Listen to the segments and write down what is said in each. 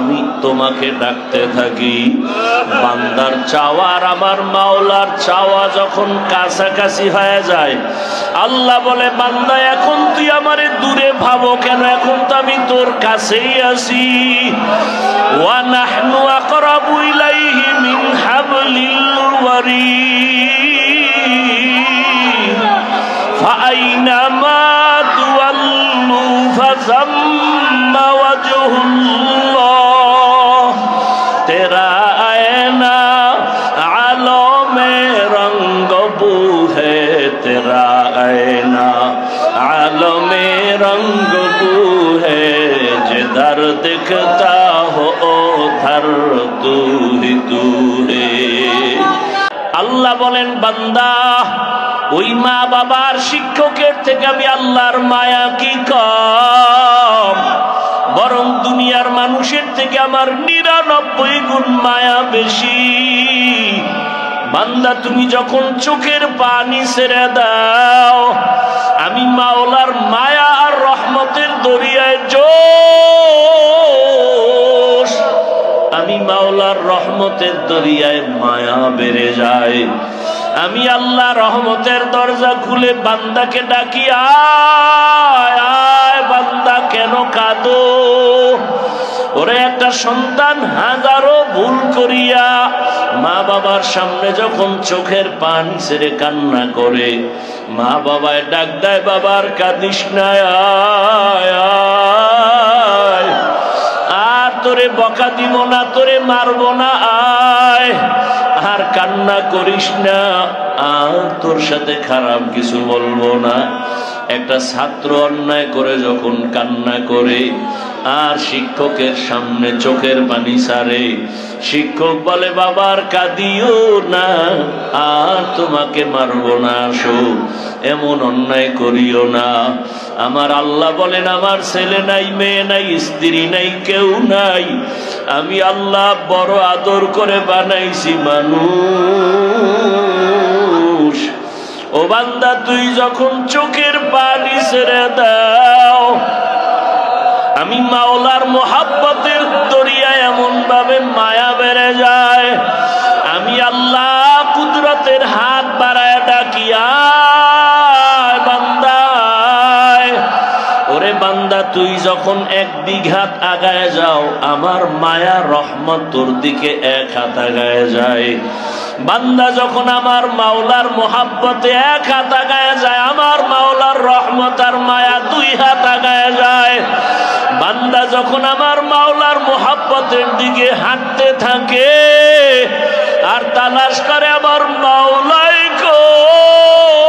আমি তোমাকে ডাকতে থাকি। বান্দার চাওয়ার আমার মাওলার চাওয়া যখন কাছাকাছি হয়ে যায়, আল্লাহ বলে, বান্দা, এখন তুই আমারে দূরে ভাবো কেন? এখন তো আমি তোর কাছেই আছি। ওয়ানাহনু আকরাবু ইলাইহি মিন হাবলিল ওয়ারিদ। دیکھتا ہو تھر تو আল্লাহ বলেন, বান্দা, ওই মা বাবার শিক্ষকের থেকে আমি আল্লাহর মায়া কি কম? বরং দুনিয়ার মানুষের থেকে আমার নিরানব্বই গুণ মায়া বেশি। বান্দা, তুমি যখন চোখের পানি ছেড়ে দাও, আমি মাওলার মায়া আর রহমতের দরিয়ায় জোর মাওলার রহমতের দরিয়ায় মায়া বেড়ে যায়। আমি আল্লাহ রহমতের দরজা খুলে বান্দাকে ডাকি, আয় বান্দা, কেন কাঁদো? ওরে একটা সন্তান, হাজারো ভুল করিয়া মা বাবার সামনে যখন চোখের পানি ছেড়ে কান্না করে, মা বাবায় ডাক দেয়, বাবার কাঁদিস না আয় বকা দিব না, তোরে মারব না, আয়। আর কান্না করিস না, আর তোর সাথে খারাপ কিছু বলব না। একটা ছাত্র অন্যায় করে যখন কান্না করে, আর শিক্ষকের সামনে চোখের পানি সারে, শিক্ষক বলে, বাবার কাঁদিও না, আর তোমাকে মারবো না, আসো, এমন অন্যায় করিও না। আমার আল্লাহ বলেন, আমার ছেলে নাই, মেয়ে নাই, স্ত্রী নাই, কেউ নাই। আমি আল্লাহ বড় আদর করে বানাইছি, মানুষ। ও বান্দা, তুই যখন চোখের পানি ছেড়ে দাও, আমি মাওলার মোহাব্বতের দরিয়া এমন ভাবে মায়া বেড়ে যায়। আমি আল্লাহ কুদরতের হাত বাড়ায় ডাকিয়া বান্দায়। ওরে বান্দা, তুই যখন এক বিঘাত আগায় যাও, আমার মায়া রহমত তোর দিকে এক হাত আগায় যায়। বান্দা যখন আমার মাওলার মোহাব্বতে এক হাত আগায় যায়, আমার মাওলার রহমত আর মায়া দুই হাত আগায় যায়। বান্দা যখন আমার মাওলার মোহাব্বতের দিকে হাঁটতে থাকে, আর তালাশ করে আমার মাওলাই কই?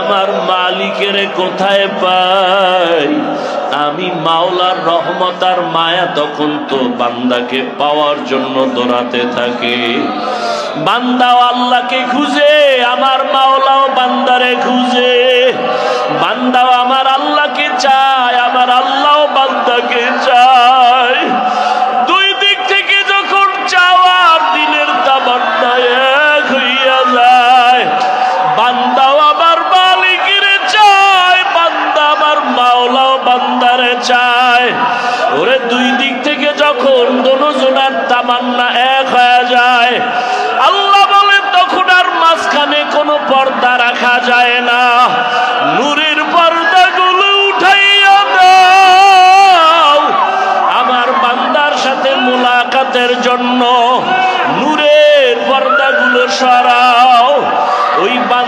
আমার মালিকের কোথায় পাই? আমি মাওলার রহমত আর মায়া তখন তো বান্দাকে পাওয়ার জন্য দৌড়াতে থাকে। বান্দাও আল্লাহকে খুঁজে, আমার মাওলাও বান্দারে খুঁজে। বান্দাও আমার আল্লাহকে চায়।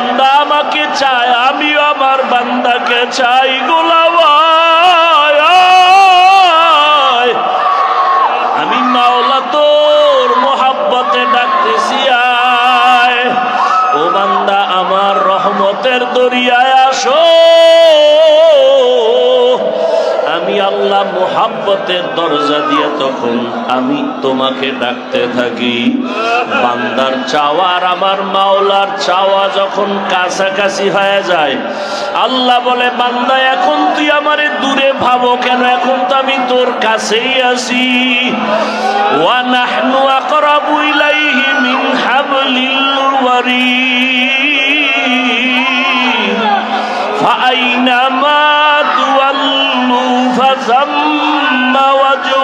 বান্দা আমাকে চায়, আমিও আমার বান্দাকে চাই। গোলাবায় আমি মাওলা তোর মোহাব্বতে ডাকতেছি, আয়। ও বান্দা, আমার রহমতের দরিয়ায় মহাব্বতের দরজা দিয়ে তখন আমি তোমাকে ডাকতে থাকি। বান্দার চাওয়ার আমার মাওলার চাওয়া যখন কাছাকাছি হয়ে যায়, আল্লাহ বলে, বান্দা, এখন তুই আমারে দূরে ভাবো কেন? এখন তো আমি তোর কাছেই আছি। ওয়ানাহনু আকরাবু ইলাইহি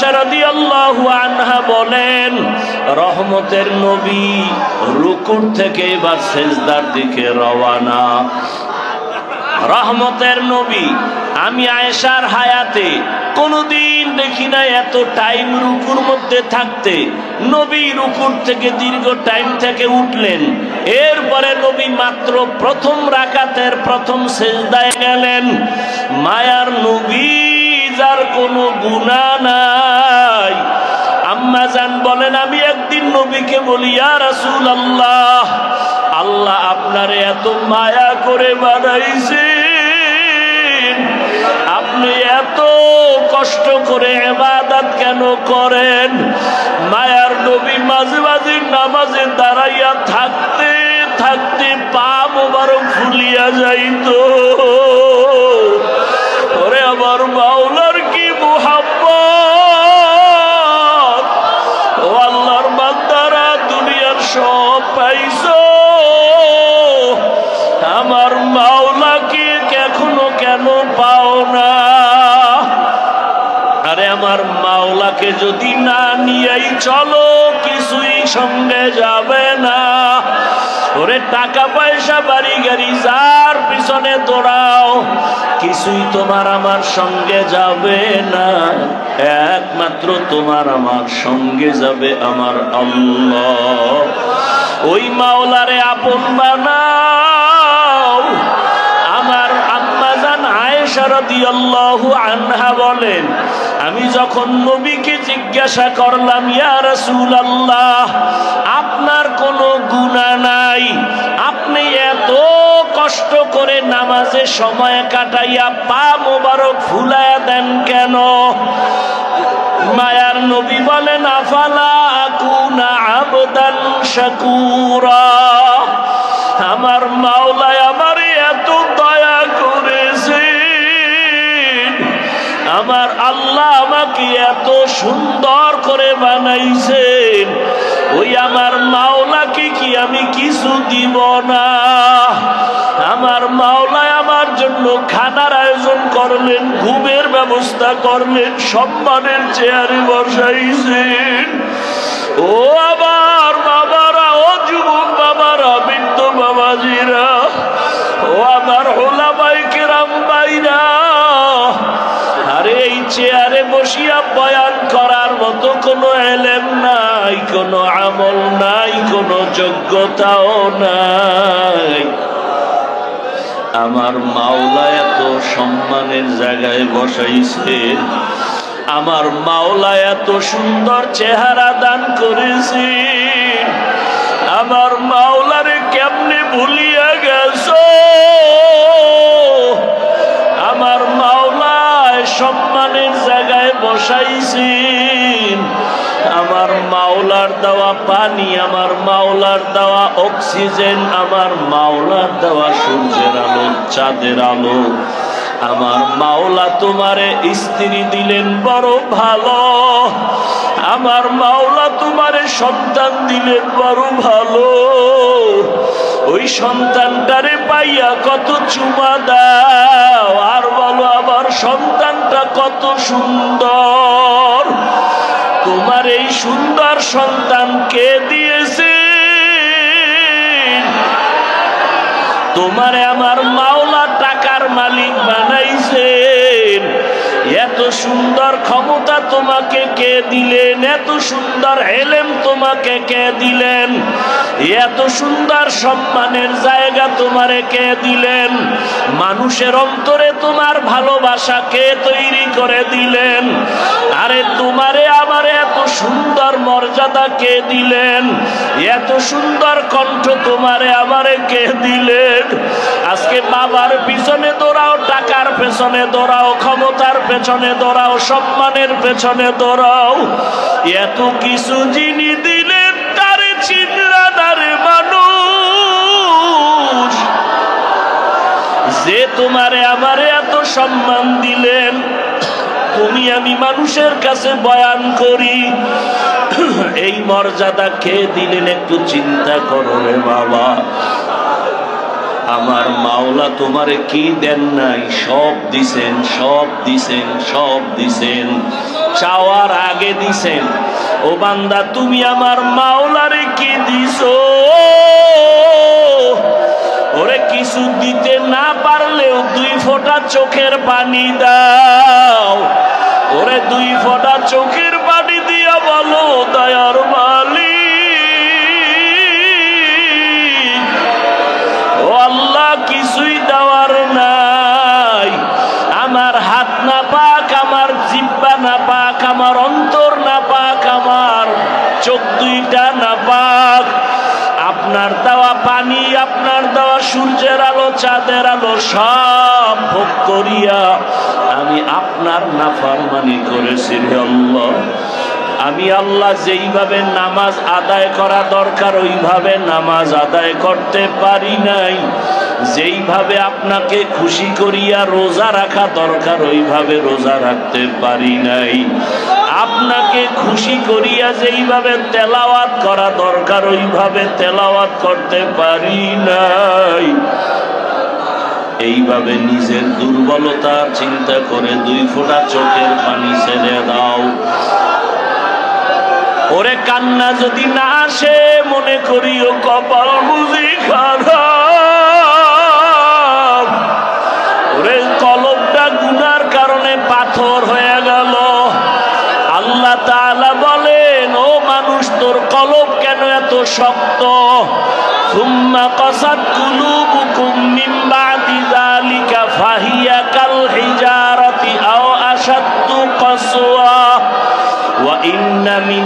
জানায় রাদিয়াল্লাহু আনহা বলেন, রহমতের নবী রুকুর থেকে এবার সেজদার দিকে রওয়ানা। রহমতের নবী, আমি আয়েশার হায়াতে কোনোদিন দেখি না এত টাইম রুকুর মধ্যে থাকতে। নবী রুকুর থেকে দীর্ঘ টাইম থেকে উঠলেন। এরপরে নবী মাত্র প্রথম রাকাতের প্রথম সেজদায় গেলেন। মায়ার নবী কোনো গুণা নাই। আম্মা জান বলেন, আমি একদিন নবীকে বলি আর রাসূল আল্লাহ আল্লাহ আপনারে এত মায়া করে বানাইছেন। আপনি এত কষ্ট করে এবাদত কেন করেন? মায়ার নবী মাঝে মাঝে নামাজে দাঁড়াইয়া থাকতে থাকতে পা মোবারক ফুলিয়া যাইতো। আরে আমার মাওলাকে যদি না নিয়েই চলো, কিছুই সঙ্গে যাবে না। ওরে টাকা পয়সা, বাড়ি গাড়ি যার পিছনে দৌড়াও, কিছুই তোমার আমার সঙ্গে যাবে না। একমাত্র তোমার আমার সঙ্গে যাবে আমার আল্লাহ। ওই মাওলারে আপন বানাও। আনহা বলেন, আমি যখন নবীকে জিজ্ঞাসা করলাম রাসূলুল্লাহ, আপনার কোনো নাই? আপনি এত কষ্ট করে নামাজে সময় কাটাইয়া পা মোবারক দেন কেন? মায়ার নবী বলেন, আফালা আকুনা আবদান শাকুরা? আমার মাওলায় আমার আল্লাহ আমাকে এত সুন্দর করে বানাইছেন। ওই আমার মাওলাকে কি আমি কিছু দিব না? আমার মাওলায় আমার জন্য খানার আয়োজন করলেন, ঘুমের ব্যবস্থা করলেন, সম্মানের চেয়ারে বসাইছেন। ও বসিয়া বয়ান করার মতো কোনো এলেম নাই, কোনো আমল নাই, কোনো যোগ্যতাও নাই। আমার মাওলা এত সম্মানের জায়গায় বসাইছে। আমার মাওলা এত সুন্দর চেহারা দান করেছে। আমার মাওলারে কেমনে ভুলিয়া জায়গায় আমার মাওলার দেওয়া পানি, আমার মাওলার দেওয়া অক্সিজেন, আমার মাওলার দেওয়া সূর্যের আলো, চাঁদের আলো। আমার মাওলা তোমারে স্ত্রী দিলেন বড় ভালো। আমার মাওলা তোমারে সন্তান দিলেন বড় ভালো। ওই সন্তানটারে পাইয়া কত চুমা দাও, আর আমার সন্তানটা কত সুন্দর। তোমার এই সুন্দর সন্তান কে দিয়েছে? তোমারে আমার মাওলা টাকার মালিক বানাইছেন এত সুন্দর ক্ষমতা তোমাকে কে দিলেন? এত সুন্দর এলেম তোমাকে কে দিলেন? এত সুন্দর সম্মানের জায়গা তোমারে কে দিলেন? মানুষের অন্তরে তোমার ভালোবাসা কে তৈরি করে দিলেন? আরে তোমারে আমারে এত সুন্দর মর্যাদা কে দিলেন? এত সুন্দর কণ্ঠ তোমারে আমারে কে দিলেন? আজকে বাবার পিছনে টাকার পেছনে দৌড়াও, ক্ষমতার পেছনে দৌড়াও, সম্মানের পেছনে দৌড়াও। এত কিছু যিনি দিলেন তারে চিনলাদারে মানুষ। যে তোমারে আমারে এত সম্মান দিলেন, তুমি আমি মানুষের কাছে বয়ান করি। এই মর্যাদা খেয়ে দিলেন একটু চিন্তা করো রে বাবা। আমার মাওলা তোমারে কি দেন নাই? সব দিছেন সব দিছেন সব দিছেন। চাওয়ার আগে দিছেন। ও বান্দা, তুমি আমার মাওলারে কি দিছো? ওরে কিছু দিতে না পারলেও দুই ফোঁটা চোখের পানি দাও। ওরে দুই ফোঁটা চোখের পানি দিয়া বলো, দয়ার মালিক আপনার দেওয়া পানি, আপনার দেওয়া সূর্যের আলো, চাঁদের আলো সব ভোগ করিয়া আমি আপনার নাফারমানি করেছি আমি আল্লাহ যেইভাবে নামাজ আদায় করা দরকার, ওইভাবে নামাজ আদায় করতে পারি নাই। যেইভাবে আপনাকে খুশি করিয়া রোজা রাখা দরকার, ওইভাবে রোজা রাখতে পারি নাই। আপনাকে খুশি করিয়া যেইভাবে তেলাওয়াত করা দরকার, ওইভাবে তেলাওয়াত করতে পারি নাই। এইভাবে নিজের দুর্বলতা চিন্তা করে দুই ফোঁটা চোখের পানি ছেড়ে দাও। ওরে কান্না যদি না আসে, মনে করিও কপাল বুঝি খারাপ। وإن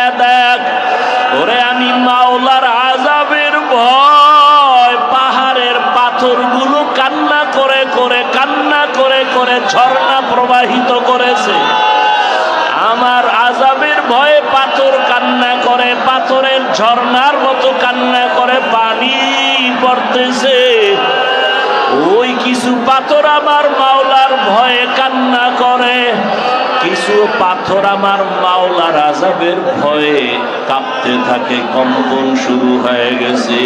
প্রবাহিত করেছে। আমার আজাবের ভয়ে পাথর কান্না করে, পাথরের ঝর্ণার মতো কান্না করে, পানি পড়তেছে। ওই কিছু পাথর আমার মাওলার ভয়ে কান্না করে, কিছু পাথর আমার মাওলার আজাবের ভয়ে কাঁপতে থাকে, কম্পন শুরু হয়ে গেছে।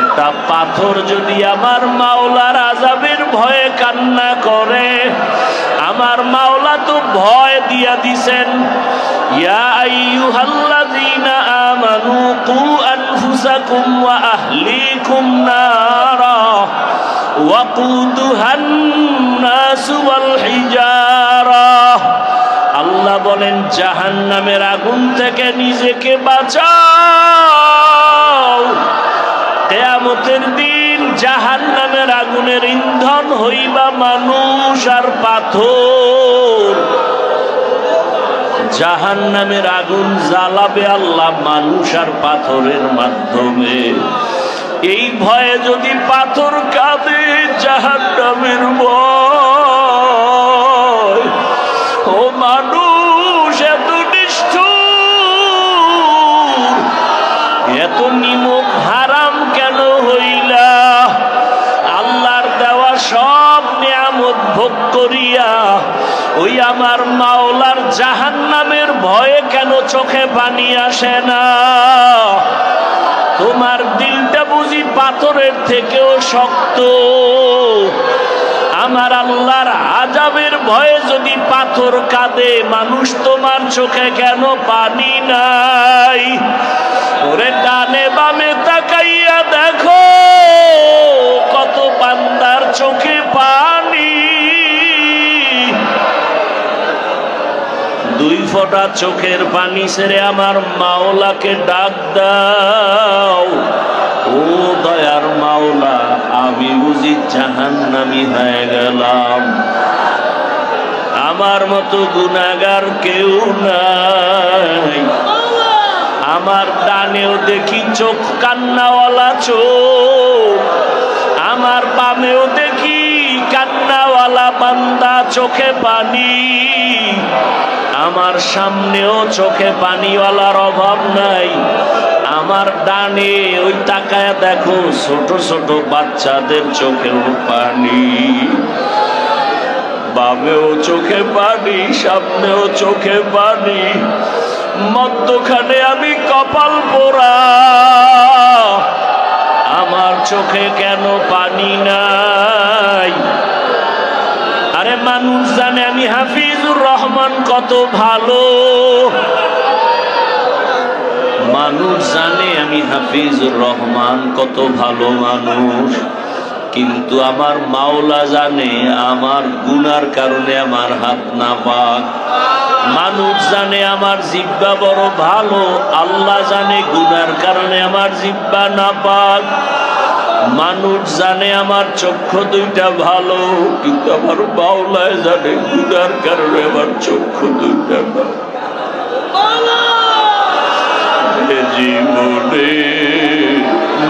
একটা পাথর যদি আমার মাওলার আজাবের ভয়ে কান্না করে আমার মাওলা তো ভয় দিয়া দিছেন। কু আল্লাহ বলেন, জাহান্নামের আগুন থেকে নিজেকে বাঁচাও। তেয়ামতের দিন জাহান্নামের আগুনের ইন্ধন হইবা মানুষ আর পাথর। জাহান নামের আগুন জ্বালাবে আল্লাহ মানুষ আর পাথরের মাধ্যমে। এই ভয়ে যদি পাথর কাঁদে জাহান নামের ভয় চোখে পানি আসে না। তোমার দিলটা বুঝি পাথরের থেকেও শক্ত। আমার আল্লাহর আজাবের ভয়ে যদি পাথর কাঁদে, মানুষ তোমার চোখে কেন পানি নাই? ওরে ডানে বামে তাকাইয়া ফোঁটা চোখের পানি সেরে আমার মাওলাকে ডাক দাও। ও দয়ার মাওলা, আমি বুঝি জাহান নামি হয়ে গেলাম। আমার মতো গুনাগার কেউ নাই। আমার ডানেও দেখি চোখ, কান্নাওয়ালা চোখ। আমার বামেও দেখি কান্নাওয়ালা বান্দা, চোখে পানি। আমার সামনেও চোখে পানিওয়ালার অভাব নাই। আমার ডানে ওই তাকায় দেখো ছোট ছোট বাচ্চাদের চোখেও পানি। বামেও চোখে পানি, সামনেও চোখে পানি। মধ্যখানে আমি কপাল পোড়া। আমার চোখে কেন পানি নাই? আরে মানুষ জানে আমি হাফিজুর রহমান কত ভালো। মানুষ জানে আমি হাফিজুর রহমান কত ভালো মানুষ। কিন্তু আমার মাওলা জানে আমার গুনার কারণে আমার হাত না পাক। মানুষ জানে আমার জিব্বা বড় ভালো, আল্লাহ জানে গুনার কারণে আমার জিব্বা না পাক। মানুষ জানে আমার চক্ষু দুইটা ভালো কিন্তু আমার বাউলায় জানে গুদার কারণে আমার চক্ষু দুইটা ভালো। জীবনে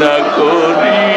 না করিলাম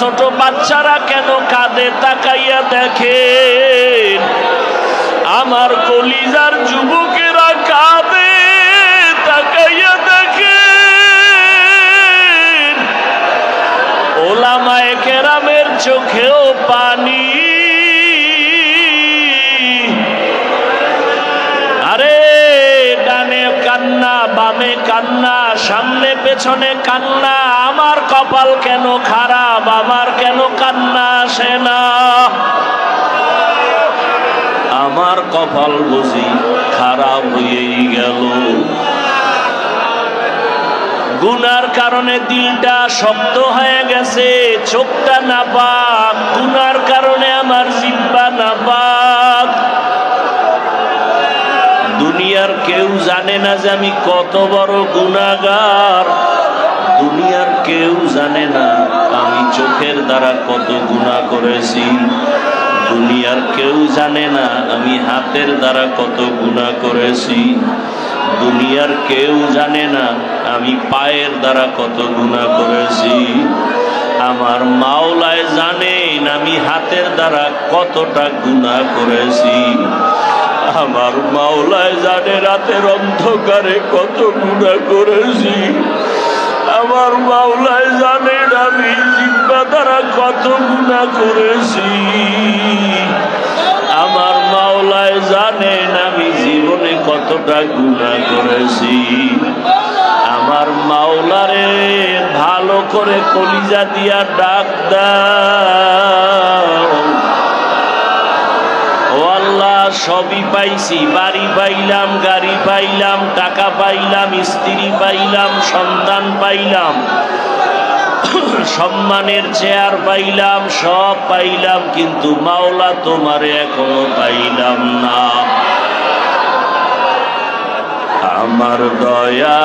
ছোট বাচ্চারা কেন কাঁদে তাকাইয়া দেখেন? আমার কলিজার যুবকেরা কাঁদে তাকাইয়া দেখেন। ওলামায়ে কেরামের চোখেও পানি। আরে, ডানে কান্না, বামে কান্না, সামনে পেছনে কান্না, আমার কপাল কেন খারাপ? আমার কেন কান্না আসে না? আমার কপাল বুঝি খারাপ হয়েই গেল। গুনার কারণে দিলটা শক্ত হয়ে গেছে, চোখটা না পাক গুনার কারণে আমার জিব্বা না পাক দুনিয়ার কেউ জানে না যে আমি কত বড় গুনাগার। দুনিয়ার কেউ জানে না, আমি চোখের দ্বারা কত গুণা করেছি। দুনিয়ার কেউ জানে না, আমি হাতের দ্বারা কত গুণা করেছি। দুনিয়ার কেউ জানে না, আমি পায়ের দ্বারা কত গুণা করেছি। আমার মাওলায় জানেন, আমি হাতের দ্বারা কতটা গুণা করেছি। আমার মাওলায় জানে রাতের অন্ধকারে কত গুণা করেছি। আমার মাওলায় জানেন আমি জিব্বা দ্বারা কত গুণা করেছি। আমার মাওলায় জানেন আমি জীবনে কতটা গুণা করেছি। আমার মাওলারে ভালো করে কলিজা দিয়া ডাক দাও। ও আল্লাহ সবই পাইছি, বাড়ি পাইলাম, গাড়ি পাইলাম, টাকা পাইলাম, স্ত্রী পাইলাম, সন্তান পাইলাম, সম্মানের চেয়ার পাইলাম, সব পাইলাম, কিন্তু মাওলা তোমারে এখনও পাইলাম না। আমার দয়া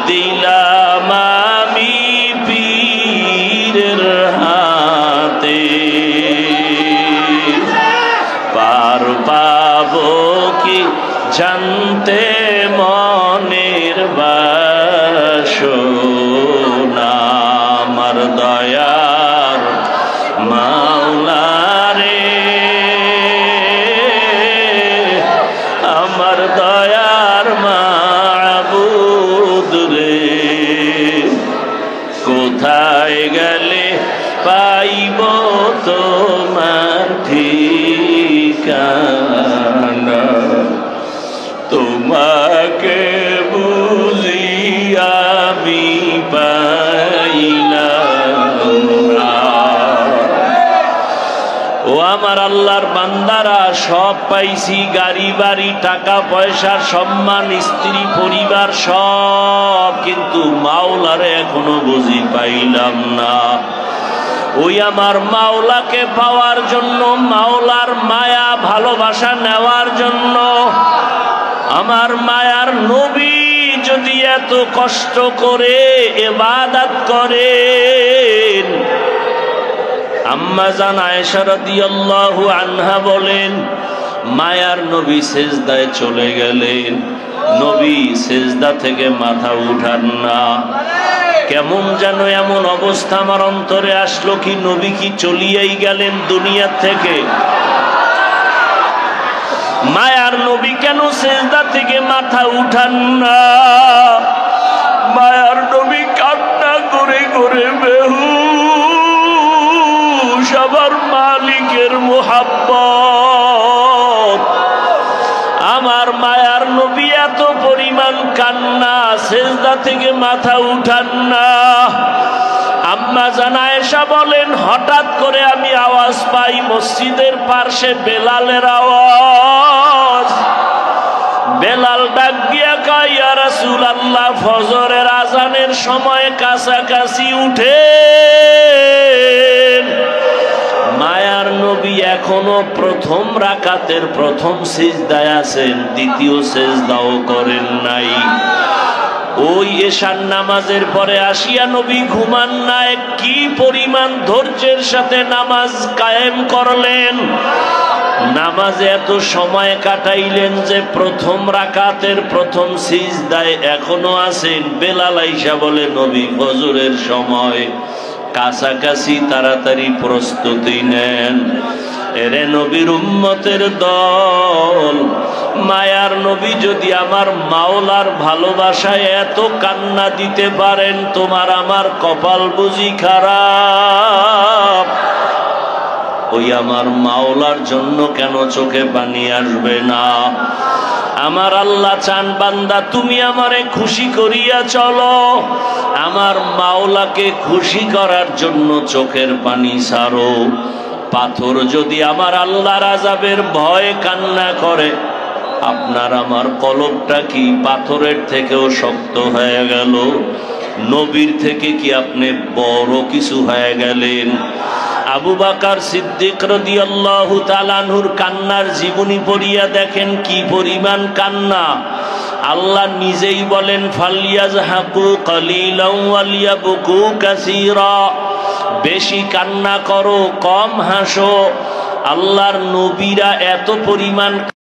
হাত তোমাকে বুঝি আমি পাইলাম না। ও আমার আল্লাহর বান্দারা, সব পাইছি, গাড়ি, বাড়ি, টাকা, পয়সা, সম্মান, স্ত্রী, পরিবার, সব কিন্তু মাওলারে এখনও বুঝি পাইলাম না ওই আমার মাওলাকে পাওয়ার জন্য, মাওলার মায়া, ভালোবাসা নেওয়ার জন্য আমার মায়ার নবী যদি এত কষ্ট করে এবাদাত করেন, আম্মা জান আয়েশা রাদিয়াল্লাহু আনহা বলেন, মায়ার নবী সেজদায় চলে গেলেন। নবী সেজদা থেকে মাথা উঠান না। কেমন যেন এমন অবস্থা আমার অন্তরে আসলো কি নবী কি চলিয়েই গেলেন দুনিয়ার থেকে? মায়ার নবী কেন সেজদা থেকে মাথা উঠান না? মায়ার নবী কান্না করে করে বেহু সবার মালিকের মোহাব্বত। আমার মায়ার নবী এত পরিমাণ কান্না, সেজদা থেকে মাথা উঠান না। আম্মা জানায়সা বলেন, হঠাৎ করে আমি আওয়াজ পাই মসজিদের পার্শ্বে বেলালের আওয়াজ। বেলাল ডাক দিয়া কয়, ইয়া রাসূলুল্লাহ, ফজরের আজানের সময় কাছাকাছি উঠে মায়ার নবী এখনও প্রথম রাকাতের প্রথম সিজদায় আছেন, দ্বিতীয় সিজদাও করেন নাই। ওই এশার নামাজের পরে আসিয়া নবী ঘুমান নাই, কি পরিমাণ ধৈর্যের সাথে নামাজ কায়েম করলেন? নামাজে এত সময় কাটাইলেন যে প্রথম রাকাতের প্রথম সিজদায় এখনও আছেন। বেলাল আইসা বলে, নবী, ফজরের সময় কাছাকাছি তাড়াতাড়ি প্রস্তুতি নেন। এরে নবীর উম্মতের দল মায়ার নবী যদি আমার মাওলার ভালোবাসায় এত কান্না দিতে পারেন, তোমার আমার কপাল বুঝি খারাপ। ওই আমার মাওলার জন্য কেন চোখে পানি আসবে না? আমার আল্লাহ চান, বান্দা, তুমি আমারে খুশি করিয়া চলো। আমার মাওলাকে খুশি করার জন্য চোখের পানি সারো পাথর যদি আমার আল্লাহ রাজাবের ভয় কান্না করে আপনার আমার কলবটা কি পাথরের থেকেও শক্ত হয়ে গেল? নবীর থেকে কি আপনি বড় কিছু হয়ে গেলেন? আবু বাকার সিদ্দিক রদিয়াল্লাহু তালানহুর কান্নার জীবনী পড়িয়া দেখেন কি পরিমাণ কান্না। আল্লাহ নিজেই বলেন ফালিয়াজ হাকু কালিলাউয়ালিয়া বুকু কাসিরা। বেশি কান্না করো, কম হাসো। আল্লাহর নবীরা এত পরিমাণ